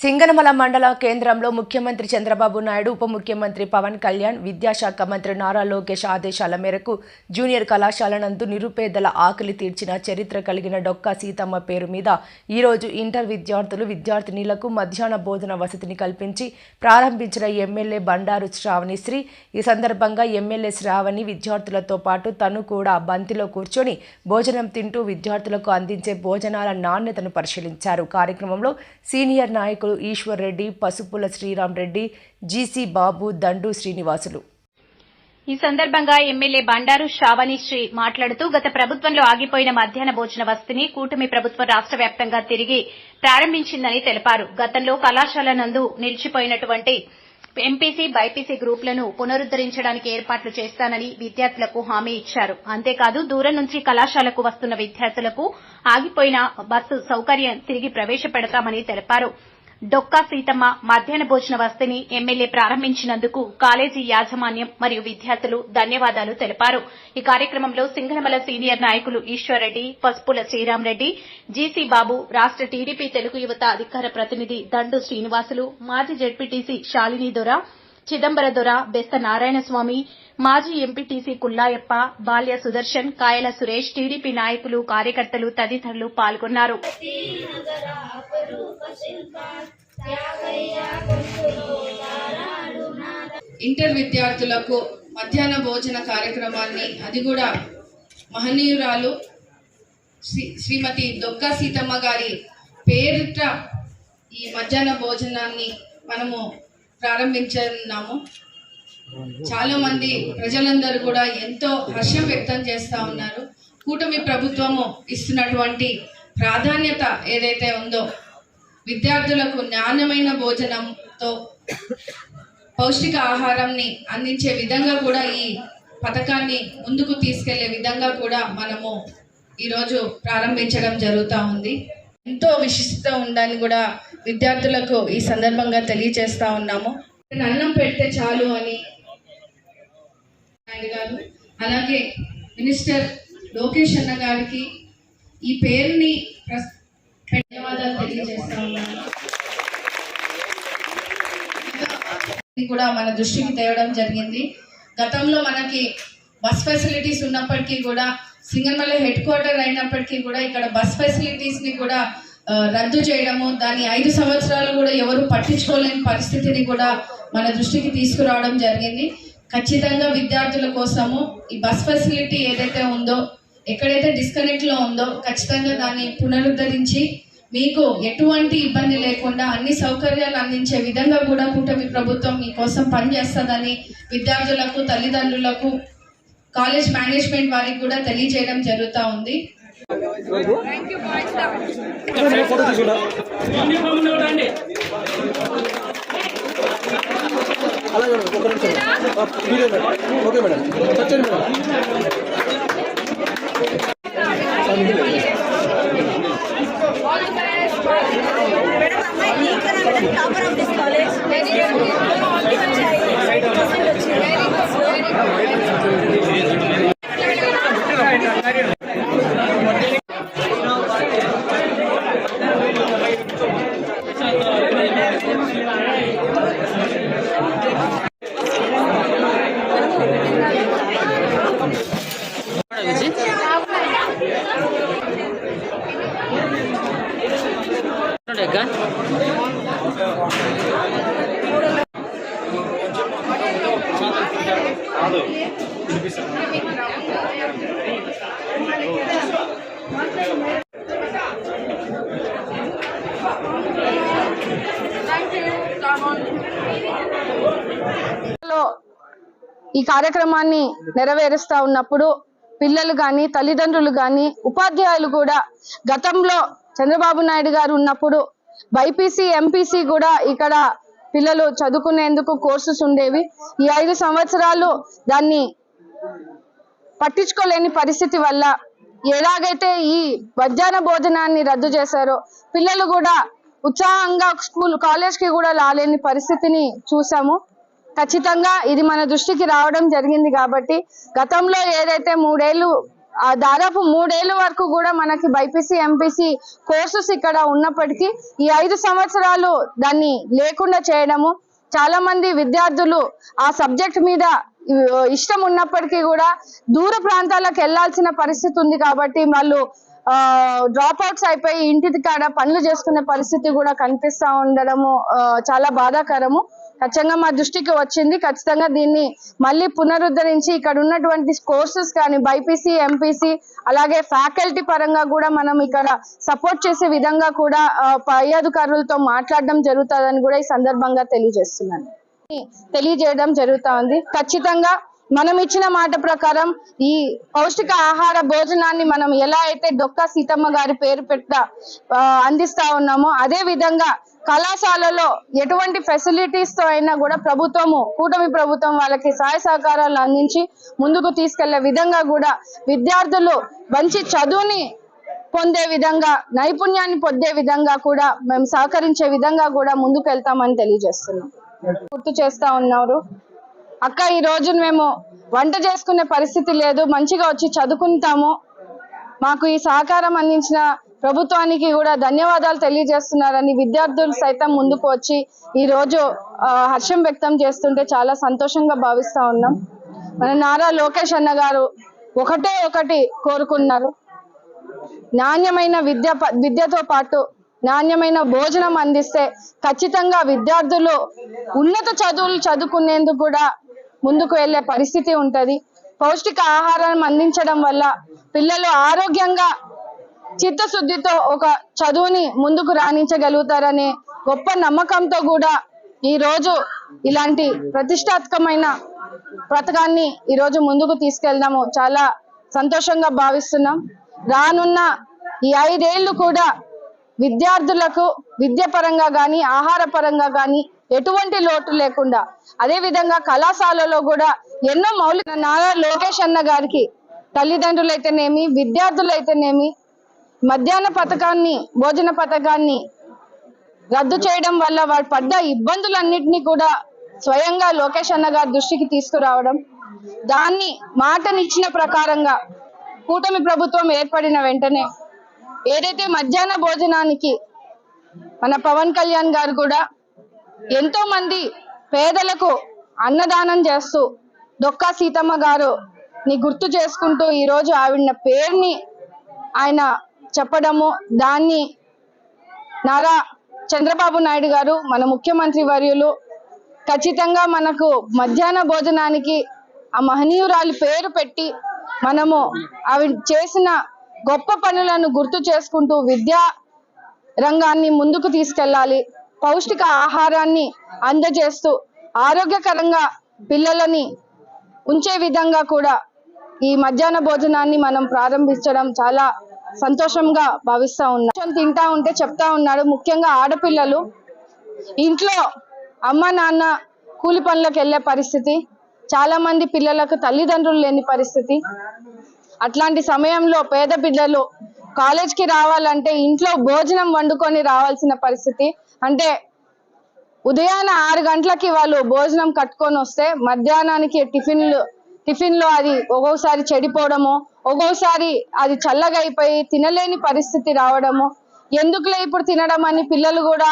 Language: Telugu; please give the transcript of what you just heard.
సింగనమల మండల కేంద్రంలో ముఖ్యమంత్రి చంద్రబాబు నాయుడు ఉప ముఖ్యమంత్రి పవన్ కళ్యాణ్ విద్యాశాఖ మంత్రి నారా లోకేష్ ఆదేశాల మేరకు జూనియర్ కళాశాల నందు నిరుపేదల ఆకలి తీర్చిన చరిత్ర కలిగిన డొక్కా సీతమ్మ పేరు మీద ఈరోజు ఇంటర్ విద్యార్థులు విద్యార్థినిలకు మధ్యాహ్న భోజన వసతిని కల్పించి ప్రారంభించిన ఎమ్మెల్యే బండారు శ్రావణిశ్రీ. ఈ సందర్భంగా ఎమ్మెల్యే శ్రావణి విద్యార్థులతో పాటు తను కూడా బంతిలో కూర్చొని భోజనం తింటూ విద్యార్థులకు అందించే భోజనాల నాణ్యతను పరిశీలించారు. కార్యక్రమంలో సీనియర్ నాయకులు ఈశ్వర్ రెడ్డి పసుపుల శ్రీరామ్ రెడ్డి జీసీ బాబు దండు శ్రీనివాసులు. ఈ సందర్భంగా ఎమ్మెల్యే బండారు శ్రావణి శ్రీ మాట్లాడుతూ గత ప్రభుత్వంలో ఆగిపోయిన మధ్యాహ్న భోజన వసతిని కూటమి ప్రభుత్వం రాష్ట వ్యాప్తంగా తిరిగి ప్రారంభించిందని తెలిపారు. గతంలో కళాశాల నందు నిలిచిపోయినటువంటి ఎంపీసీ బైపీసీ గ్రూపులను పునరుద్దరించడానికి ఏర్పాట్లు చేస్తానని విద్యార్థులకు హామీ ఇచ్చారు. అంతేకాదు దూరం నుంచి కళాశాలకు వస్తున్న విద్యార్థులకు ఆగిపోయిన బస్సు సౌకర్యం తిరిగి ప్రవేశపెడతామని తెలిపారు. డొక్కా సీతమ్మ మధ్యాహ్న భోజన వసతిని ఎమ్మెల్యే ప్రారంభించినందుకు కాలేజీ యాజమాన్యం మరియు విద్యార్థులు ధన్యవాదాలు తెలిపారు. ఈ కార్యక్రమంలో సింగనమల సీనియర్ నాయకులు ఈశ్వర్రెడ్డి పసుపుల శ్రీరామరెడ్డి జీసీ బాబు రాష్ట టీడీపీ తెలుగు యువత అధికార ప్రతినిధి దండు శ్రీనివాసులు మాజీ జడ్పీటీసీ శాలిని దొర చిదంబర దొర బెస్త నారాయణస్వామి మాజీ ఎంపీటీసీ కుల్లాయప్ప బాల్య సుదర్శన్ కాయల సురేష్ టీడీపీ నాయకులు కార్యకర్తలు తదితరులు పాల్గొన్నారు. ఇంటర్ విద్యార్థులకు మధ్యాహ్న భోజన కార్యక్రమాన్ని అది కూడా మహనీయురాలు శ్రీ శ్రీమతి దొక్కా సీతమ్మ గారి పేరిట ఈ మధ్యాహ్న భోజనాన్ని మనము ప్రారంభించున్నాము. చాలా మంది ప్రజలందరూ కూడా ఎంతో హర్షం వ్యక్తం చేస్తూ ఉన్నారు. కూటమి ప్రభుత్వము ఇస్తున్నటువంటి ప్రాధాన్యత ఏదైతే ఉందో విద్యార్థులకు నాణ్యమైన భోజనంతో పౌష్టిక ఆహారంని అందించే విధంగా కూడా ఈ పథకాన్ని ముందుకు తీసుకెళ్ళే విధంగా కూడా మనము ఈరోజు ప్రారంభించడం జరుగుతూ ఉంది. ఎంతో విశిష్టత ఉందని కూడా విద్యార్థులకు ఈ సందర్భంగా తెలియజేస్తా ఉన్నాము. అన్నం పెడితే చాలు అని నాయుడు గారు అలాగే మినిస్టర్ లోకేష్ అన్న గారికి ఈ పేరుని ధన్యవాదాలు తెలియజేస్తా ఉన్నాను. కూడా మన దృష్టికి తేవడం జరిగింది. గతంలో మనకి బస్ ఫెసిలిటీస్ ఉన్నప్పటికీ కూడా సింగనమల హెడ్ క్వార్టర్ అయినప్పటికీ కూడా ఇక్కడ బస్ ఫెసిలిటీస్ని కూడా రద్దు చేయడము దాని ఐదు సంవత్సరాలు కూడా ఎవరు పట్టించుకోలేని పరిస్థితిని కూడా మన దృష్టికి తీసుకురావడం జరిగింది. ఖచ్చితంగా విద్యార్థుల కోసము ఈ బస్ ఫెసిలిటీ ఏదైతే ఉందో ఎక్కడైతే డిస్కనెక్ట్లో ఉందో ఖచ్చితంగా దాన్ని పునరుద్ధరించి మీకు ఎటువంటి ఇబ్బంది లేకుండా అన్ని సౌకర్యాలు అందించే విధంగా కూడా కూటమి ప్రభుత్వం మీకోసం పనిచేస్తుందని విద్యార్థులకు తల్లిదండ్రులకు కాలేజ్ మేనేజ్మెంట్ వారికి కూడా తెలియజేయడం జరుగుతూ ఉంది. ఫోటో తీసుకుంటా అలాగే మేడం ఒక నిమిషం వీడియో మేడం ఓకే మేడం వచ్చేయండి మేడం మేడం ఈ కార్యక్రమాన్ని నెరవేరుస్తా ఉన్నప్పుడు పిల్లలు గాని తల్లిదండ్రులు గాని ఉపాధ్యాయులు కూడా గతంలో చంద్రబాబు నాయుడు గారు ఉన్నప్పుడు బైపీసీ ఎంపీసీ కూడా ఇక్కడ పిల్లలు చదువుకునేందుకు కోర్సెస్ ఉండేవి. ఈ ఐదు సంవత్సరాలు దాన్ని పట్టించుకోలేని పరిస్థితి వల్ల ఎలాగైతే ఈ మధ్యాహ్న భోజనాన్ని రద్దు చేశారో పిల్లలు కూడా ఉత్సాహంగా స్కూల్ కాలేజ్కి కూడా రాలేని పరిస్థితిని చూసాము. ఖచ్చితంగా ఇది మన దృష్టికి రావడం జరిగింది కాబట్టి గతంలో ఏదైతే మూడేళ్ళు ఆ దాదాపు మూడేళ్ళ వరకు కూడా మనకి బైపీసీ ఎంపీసీ కోర్సెస్ ఇక్కడ ఉన్నప్పటికీ ఈ ఐదు సంవత్సరాలు దాన్ని లేకుండా చేయడము చాలా మంది విద్యార్థులు ఆ సబ్జెక్ట్ మీద ఇష్టం ఉన్నప్పటికీ కూడా దూర ప్రాంతాలకు వెళ్ళాల్సిన పరిస్థితి ఉంది కాబట్టి వాళ్ళు డ్రాప్ అవుట్స్ అయిపోయి ఇంటి కాడ పనులు చేసుకునే పరిస్థితి కూడా కనిపిస్తా ఉండడము చాలా బాధాకరము. ఖచ్చితంగా మా దృష్టికి వచ్చింది. ఖచ్చితంగా దీన్ని మళ్ళీ పునరుద్ధరించి ఇక్కడ ఉన్నటువంటి కోర్సెస్ కానీ బైపీసీ ఎంపీసీ అలాగే ఫ్యాకల్టీ పరంగా కూడా మనం ఇక్కడ సపోర్ట్ చేసే విధంగా కూడా పై అధికారులతో మాట్లాడడం జరుగుతుందని కూడా ఈ సందర్భంగా తెలియజేస్తున్నాను. తెలియజేయడం జరుగుతా ఉంది ఖచ్చితంగా మనం ఇచ్చిన మాట ప్రకారం ఈ పౌష్టిక ఆహార భోజనాన్ని మనం ఎలా అయితే డొక్కా సీతమ్మ గారి పేరు పెట్ట అందిస్తా ఉన్నామో అదే విధంగా కళాశాలలో ఎటువంటి ఫెసిలిటీస్తో అయినా కూడా ప్రభుత్వము కూటమి ప్రభుత్వం వాళ్ళకి సహాయ సహకారాలు అందించి ముందుకు తీసుకెళ్ళే విధంగా కూడా విద్యార్థులు మంచి చదువుని పొందే విధంగా నైపుణ్యాన్ని పొందే విధంగా కూడా మేము సహకరించే విధంగా కూడా ముందుకు వెళ్తామని తెలియజేస్తున్నాం. గుర్తు చేస్తా ఉన్నారు. అక్క ఈ రోజు మేము వంట చేసుకునే పరిస్థితి లేదు. మంచిగా వచ్చి చదువుకుంటాము. మాకు ఈ సహకారం అందించిన ప్రభుత్వానికి కూడా ధన్యవాదాలు తెలియజేస్తున్నారని విద్యార్థులు సైతం ముందుకు వచ్చి ఈ రోజు హర్షం వ్యక్తం చేస్తుంటే చాలా సంతోషంగా భావిస్తా ఉన్నాం. మన నారా లోకేష్ అన్న గారు ఒకటే ఒకటి కోరుకున్నారు. నాణ్యమైన విద్య ప- విద్యతో పాటు నాణ్యమైన భోజనం అందిస్తే ఖచ్చితంగా విద్యార్థులు ఉన్నత చదువులు చదువుకునేందుకు కూడా ముందుకు వెళ్ళే పరిస్థితి ఉంటుంది. పౌష్టిక ఆహారం అందించడం వల్ల పిల్లలు ఆరోగ్యంగా చిత్తశుద్ధితో ఒక చదువుని ముందుకు రాణించగలుగుతారనే గొప్ప నమ్మకంతో కూడా ఈరోజు ఇలాంటి ప్రతిష్టాత్మకమైన పథకాన్ని ఈరోజు ముందుకు తీసుకెళ్దాము. చాలా సంతోషంగా భావిస్తున్నాం. రానున్న ఈ ఐదేళ్ళు కూడా విద్యార్థులకు విద్య పరంగా కానీ ఆహార పరంగా కానీ ఎటువంటి లోటు లేకుండా అదే విధంగా కళాశాలలో కూడా ఎన్నో మౌలిక నారా లోకేష్ అన్న గారికి తల్లిదండ్రులైతేనేమి విద్యార్థులైతేనేమి మధ్యాహ్న పథకాన్ని భోజన పథకాన్ని రద్దు చేయడం వల్ల వారు పడ్డ ఇబ్బందులన్నింటినీ కూడా స్వయంగా లోకేష్ అన్న గారి దృష్టికి తీసుకురావడం దాన్ని మాటనిచ్చిన ప్రకారంగా కూటమి ప్రభుత్వం ఏర్పడిన వెంటనే ఏదైతే మధ్యాహ్న భోజనానికి మన పవన్ కళ్యాణ్ గారు కూడా ఎంతో మంది పేదలకు అన్నదానం చేస్తూ దొక్కా సీతమ్మ గారు ని గుర్తు చేసుకుంటూ ఈరోజు ఆవిడ పేరుని ఆయన చెప్పడము దాన్ని నారా చంద్రబాబు నాయుడు గారు మన ముఖ్యమంత్రి వర్యులు ఖచ్చితంగా మనకు మధ్యాహ్న భోజనానికి ఆ మహనీయురాలి పేరు పెట్టి మనము ఆవిడ చేసిన గొప్ప పనులను గుర్తు చేసుకుంటూ విద్యా రంగాన్ని ముందుకు తీసుకెళ్ళాలి. పౌష్టిక ఆహారాన్ని అందజేస్తూ ఆరోగ్యకరంగా పిల్లలని ఉంచే విధంగా కూడా ఈ మధ్యాహ్న భోజనాన్ని మనం ప్రారంభించడం చాలా సంతోషంగా భావిస్తా ఉన్నాం. కొంచెం తింటా ఉంటే చెప్తా ఉన్నాడు ముఖ్యంగా ఆడపిల్లలు ఇంట్లో అమ్మ నాన్న కూలి పనులకు వెళ్ళే పరిస్థితి చాలా మంది పిల్లలకు తల్లిదండ్రులు లేని పరిస్థితి అట్లాంటి సమయంలో పేద పిల్లలు కాలేజ్కి రావాలంటే ఇంట్లో భోజనం వండుకొని రావాల్సిన పరిస్థితి. అంటే ఉదయాన ఆరు గంటలకి వాళ్ళు భోజనం కట్టుకొని వస్తే మధ్యాహ్నానికి టిఫిన్లు టిఫిన్లో అది ఒక్కొక్కసారి చెడిపోవడము ఒక్కొక్కసారి అది చల్లగా అయిపోయి తినలేని పరిస్థితి రావడము. ఎందుకులే ఇప్పుడు తినడం అని పిల్లలు కూడా